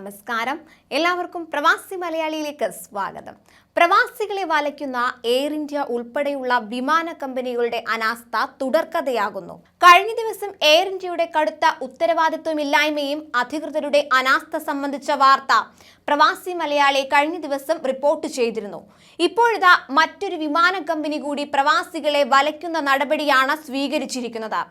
നമസ്കാരം. എല്ലാവർക്കും പ്രവാസി മലയാളിയിലേക്ക് സ്വാഗതം. പ്രവാസികളെ വലയ്ക്കുന്ന എയർ ഇന്ത്യ ഉൾപ്പെടെയുള്ള വിമാന കമ്പനികളുടെ അനാസ്ഥ തുടർക്കഥയാകുന്നു. കഴിഞ്ഞ ദിവസം എയർ ഇന്ത്യയുടെ കടുത്ത ഉത്തരവാദിത്വമില്ലായ്മയും അധികൃതരുടെ അനാസ്ഥ സംബന്ധിച്ച വാർത്ത പ്രവാസി മലയാളി കഴിഞ്ഞ ദിവസം റിപ്പോർട്ട് ചെയ്തിരുന്നു. ഇപ്പോഴിതാ മറ്റൊരു വിമാന കമ്പനി കൂടി പ്രവാസികളെ വലയ്ക്കുന്ന നടപടിയാണ് സ്വീകരിച്ചിരിക്കുന്നത്.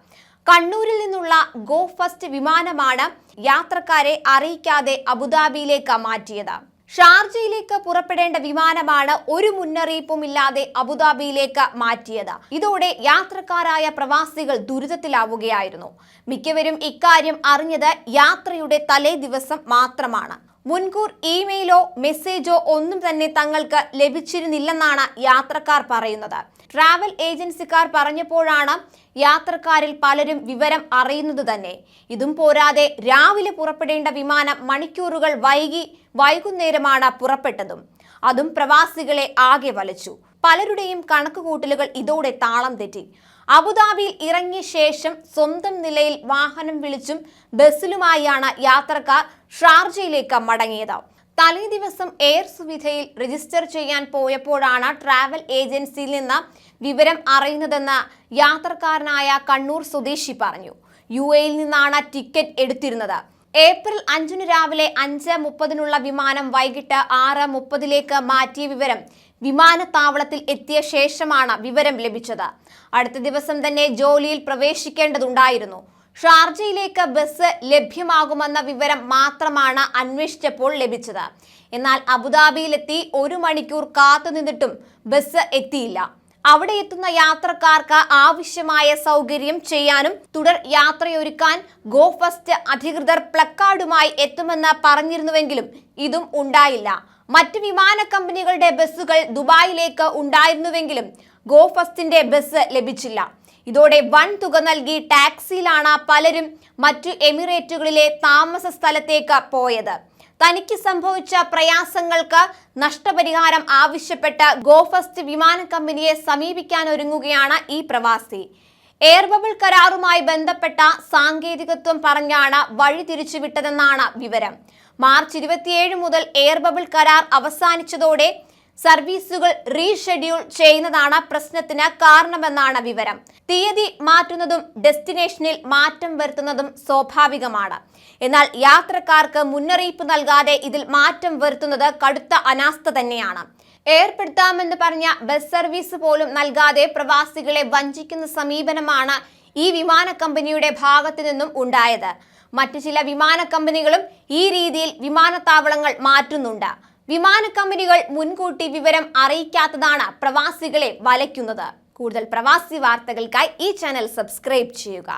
കണ്ണൂരിൽ നിന്നുള്ള ഗോ ഫസ്റ്റ് വിമാനമാണ് യാത്രക്കാരെ അറിയിക്കാതെ അബുദാബിയിലേക്ക് മാറ്റിയത്. ഷാർജയിലേക്ക് പുറപ്പെടേണ്ട വിമാനമാണ് ഒരു മുന്നറിയിപ്പും ഇല്ലാതെ അബുദാബിയിലേക്ക് മാറ്റിയത്. ഇതോടെ യാത്രക്കാരായ പ്രവാസികൾ ദുരിതത്തിലാവുകയായിരുന്നു. മിക്കവരും ഇക്കാര്യം അറിഞ്ഞത് യാത്രയുടെ തലേ ദിവസം മാത്രമാണ്. മുൻകൂർ ഇമെയിലോ മെസ്സേജോ ഒന്നും തന്നെ തങ്ങൾക്ക് ലഭിച്ചിരുന്നില്ലെന്നാണ് യാത്രക്കാർ പറയുന്നത്. ട്രാവൽ ഏജൻസിക്കാർ പറഞ്ഞപ്പോഴാണ് യാത്രക്കാരിൽ പലരും വിവരം അറിയുന്നത് തന്നെ. ഇതും പോരാതെ രാവിലെ പുറപ്പെടേണ്ട വിമാനം മണിക്കൂറുകൾ വൈകി വൈകുന്നേരമാണ് പുറപ്പെട്ടതും. അതും പ്രവാസികളെ ആകെ വലച്ചു. പലരുടെയും കണക്കുകൂട്ടലുകൾ ഇതോടെ താളം തെറ്റി. അബുദാബിയിൽ ഇറങ്ങിയ ശേഷം സ്വന്തം നിലയിൽ വാഹനം വിളിച്ചും ബസ്സിലുമായാണ് യാത്രക്കാർ ഷാർജയിലേക്ക് മടങ്ങിയത്. തലേ ദിവസം എയർ സുവിധയിൽ രജിസ്റ്റർ ചെയ്യാൻ പോയപ്പോഴാണ് ട്രാവൽ ഏജൻസിയിൽ നിന്ന് വിവരം അറിയുന്നതെന്ന് യാത്രക്കാരനായ കണ്ണൂർ സ്വദേശി പറഞ്ഞു. യു എയിൽ നിന്നാണ് ടിക്കറ്റ് എടുത്തിരുന്നത്. ഏപ്രിൽ അഞ്ചിന് രാവിലെ അഞ്ച് മുപ്പതിനുള്ള വിമാനം വൈകിട്ട് ആറ് മുപ്പതിലേക്ക് മാറ്റിയ വിവരം വിമാനത്താവളത്തിൽ എത്തിയ ശേഷമാണ് വിവരം ലഭിച്ചത്. അടുത്ത ദിവസം തന്നെ ജോലിയിൽ പ്രവേശിക്കേണ്ടതുണ്ടായിരുന്നു. ഷാർജയിലേക്ക് ബസ് ലഭ്യമാകുമെന്ന വിവരം മാത്രമാണ് അന്വേഷിച്ചപ്പോൾ ലഭിച്ചത്. എന്നാൽ അബുദാബിയിലെത്തി ഒരു മണിക്കൂർ കാത്തുനിന്നിട്ടും ബസ് എത്തിയില്ല. അവിടെ എത്തുന്ന യാത്രക്കാർക്ക് ആവശ്യമായ സൗകര്യം ചെയ്യാനും തുടർ യാത്രയൊരുക്കാൻ ഗോ ഫസ്റ്റ് അധികൃതർ പ്ലക്കാർഡുമായി എത്തുമെന്ന് പറഞ്ഞിരുന്നുവെങ്കിലും ഇതും ഉണ്ടായില്ല. മറ്റ് വിമാന കമ്പനികളുടെ ബസ്സുകൾ ദുബായിലേക്ക് ഉണ്ടായിരുന്നുവെങ്കിലും ഗോ ഫസ്റ്റിന്റെ ബസ് ലഭിച്ചില്ല. ഇതോടെ വൻ തുക നൽകി ടാക്സിയിലാണ് പലരും മറ്റു എമിറേറ്റുകളിലെ താമസ സ്ഥലത്തേക്ക് പോയത്. തനിക്ക് സംഭവിച്ച പ്രയാസങ്ങൾക്ക് നഷ്ടപരിഹാരം ആവശ്യപ്പെട്ട ഗോഫസ്റ്റ് വിമാന കമ്പനിയെ സമീപിക്കാനൊരുങ്ങുകയാണ് ഈ പ്രവാസി. എയർബബിൾ കരാറുമായി ബന്ധപ്പെട്ട സാങ്കേതികത്വം പറഞ്ഞാണ് വഴി തിരിച്ചുവിട്ടതെന്നാണ് വിവരം. മാർച്ച് ഇരുപത്തിയേഴ് മുതൽ എയർബബിൾ കരാർ അവസാനിച്ചതോടെ സർവീസുകൾ റീഷെഡ്യൂൾ ചെയ്യുന്നതാണ് പ്രശ്നത്തിന് കാരണമെന്നാണ് വിവരം. തീയതി മാറ്റുന്നതും ഡെസ്റ്റിനേഷനിൽ മാറ്റം വരുത്തുന്നതും സ്വാഭാവികമാണ്. എന്നാൽ യാത്രക്കാർക്ക് മുന്നറിയിപ്പ് നൽകാതെ ഇതിൽ മാറ്റം വരുത്തുന്നത് കടുത്ത അനാസ്ഥ തന്നെയാണ്. ഏർപ്പെടുത്താമെന്ന് പറഞ്ഞ ബസ് സർവീസ് പോലും നൽകാതെ പ്രവാസികളെ വഞ്ചിക്കുന്ന സമീപനമാണ് ഈ വിമാന കമ്പനിയുടെ ഭാഗത്തു നിന്നും ഉണ്ടായത്. മറ്റു ചില വിമാന കമ്പനികളും ഈ രീതിയിൽ വിമാനത്താവളങ്ങൾ മാറ്റുന്നുണ്ട്. വിമാന കമ്പനികൾ മുൻകൂട്ടി വിവരം അറിയിക്കാത്തതാണ് പ്രവാസികളെ വലയ്ക്കുന്നത്. കൂടുതൽ പ്രവാസി വാർത്തകൾക്കായി ഈ ചാനൽ സബ്സ്ക്രൈബ് ചെയ്യുക.